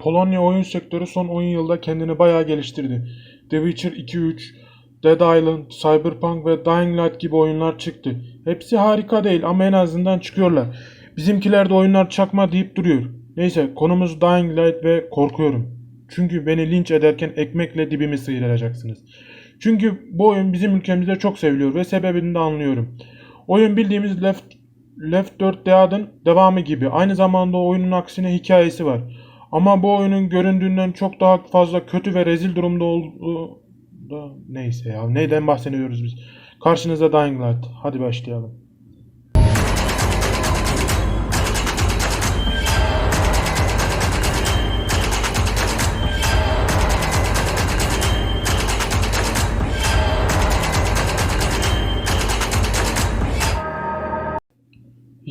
Polonya oyun sektörü son 10 yılda kendini bayağı geliştirdi. The Witcher 2-3, Dead Island, Cyberpunk ve Dying Light gibi oyunlar çıktı. Hepsi harika değil ama en azından çıkıyorlar. Bizimkiler de oyunlar çakma deyip duruyor. Neyse konumuz Dying Light ve korkuyorum. Çünkü beni linç ederken ekmekle dibimi sıyıracaksınız. Çünkü bu oyun bizim ülkemizde çok seviliyor ve sebebini de anlıyorum. Oyun bildiğimiz Left, Left 4 Dead'ın devamı gibi. Aynı zamanda oyunun aksine hikayesi var. Ama bu oyunun göründüğünden çok daha fazla kötü ve rezil durumda olduğu da neyse ya. Neyden bahsediyoruz biz? Karşınızda Dying Light. Hadi başlayalım.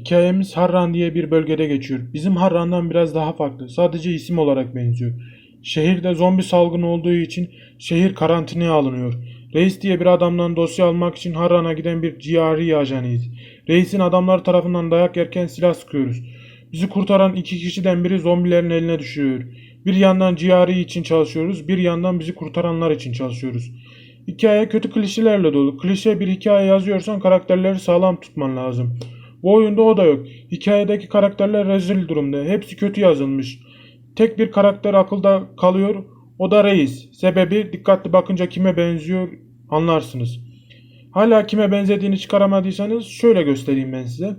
Hikayemiz Harran diye bir bölgede geçiyor. Bizim Harran'dan biraz daha farklı. Sadece isim olarak benziyor. Şehirde zombi salgını olduğu için şehir karantinaya alınıyor. Reis diye bir adamdan dosya almak için Harran'a giden bir GRE ajanıyız. Reisin adamlar tarafından dayak yerken silah sıkıyoruz. Bizi kurtaran iki kişiden biri zombilerin eline düşüyor. Bir yandan GRE için çalışıyoruz, bir yandan bizi kurtaranlar için çalışıyoruz. Hikaye kötü klişelerle dolu. Klişe bir hikaye yazıyorsan karakterleri sağlam tutman lazım. Bu oyunda o da yok. Hikayedeki karakterler rezil durumda. Hepsi kötü yazılmış. Tek bir karakter akılda kalıyor. O da reis. Sebebi dikkatli bakınca kime benziyor anlarsınız. Hala kime benzediğini çıkaramadıysanız şöyle göstereyim ben size.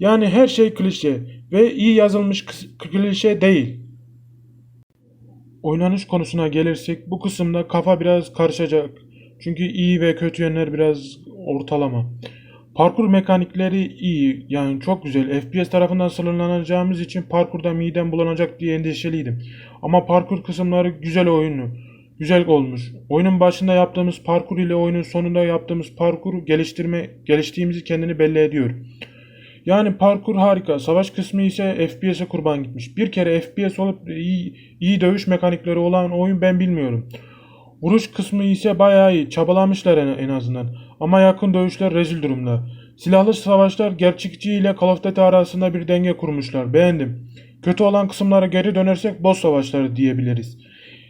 Yani her şey klişe ve iyi yazılmış klişe değil. Oynanış konusuna gelirsek bu kısımda kafa biraz karışacak. Çünkü iyi ve kötü yönler biraz ortalama. Parkur mekanikleri iyi yani çok güzel. FPS tarafından sınırlanacağımız için parkurda midem bulanacak diye endişeliydim. Ama parkur kısımları güzel oyunlu. Güzel olmuş. Oyunun başında yaptığımız parkur ile oyunun sonunda yaptığımız parkur geliştirme geliştiğimizi kendini belli ediyor. Yani parkur harika. Savaş kısmı ise FPS'e kurban gitmiş. Bir kere FPS olup iyi, iyi dövüş mekanikleri olan oyun ben bilmiyorum. Vuruş kısmı ise bayağı iyi. Çabalamışlar en, azından. Ama yakın dövüşler rezil durumda. Silahlı savaşlar gerçekçi ile Call of Duty arasında bir denge kurmuşlar. Beğendim. Kötü olan kısımlara geri dönersek boss savaşları diyebiliriz.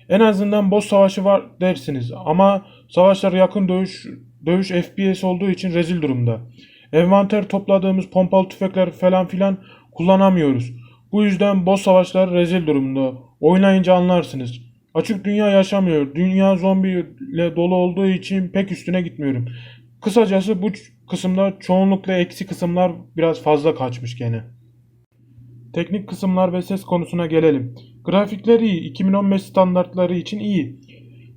En azından boss savaşı var dersiniz ama savaşlar yakın dövüş dövüş FPS olduğu için rezil durumda. Envanter topladığımız pompalı tüfekler falan filan kullanamıyoruz. Bu yüzden boss savaşlar rezil durumda. Oynayınca anlarsınız. Açık dünya yaşamıyor. Dünya zombi ile dolu olduğu için pek üstüne gitmiyorum. Kısacası bu kısımda çoğunlukla eksi kısımlar biraz fazla kaçmış gene. Teknik kısımlar ve ses konusuna gelelim. Grafikler iyi, 2015 standartları için iyi.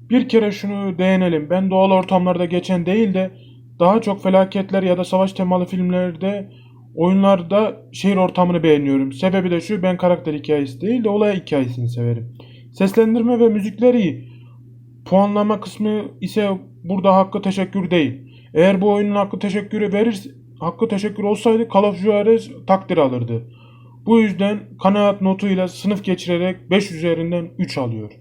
Bir kere şunu değinelim. Ben doğal ortamlarda geçen değil de daha çok felaketler ya da savaş temalı filmlerde, oyunlarda şehir ortamını beğeniyorum. Sebebi de şu, ben karakter hikayesi değil de olay hikayesini severim. Seslendirme ve müzikler iyi. Puanlama kısmı ise burada hakkı teşekkür değil. Eğer bu oyunun hakkı teşekkürü verir, hakkı teşekkür olsaydı Call of Juarez takdir alırdı. Bu yüzden kanaat notuyla sınıf geçirerek 5 üzerinden 3 alıyor.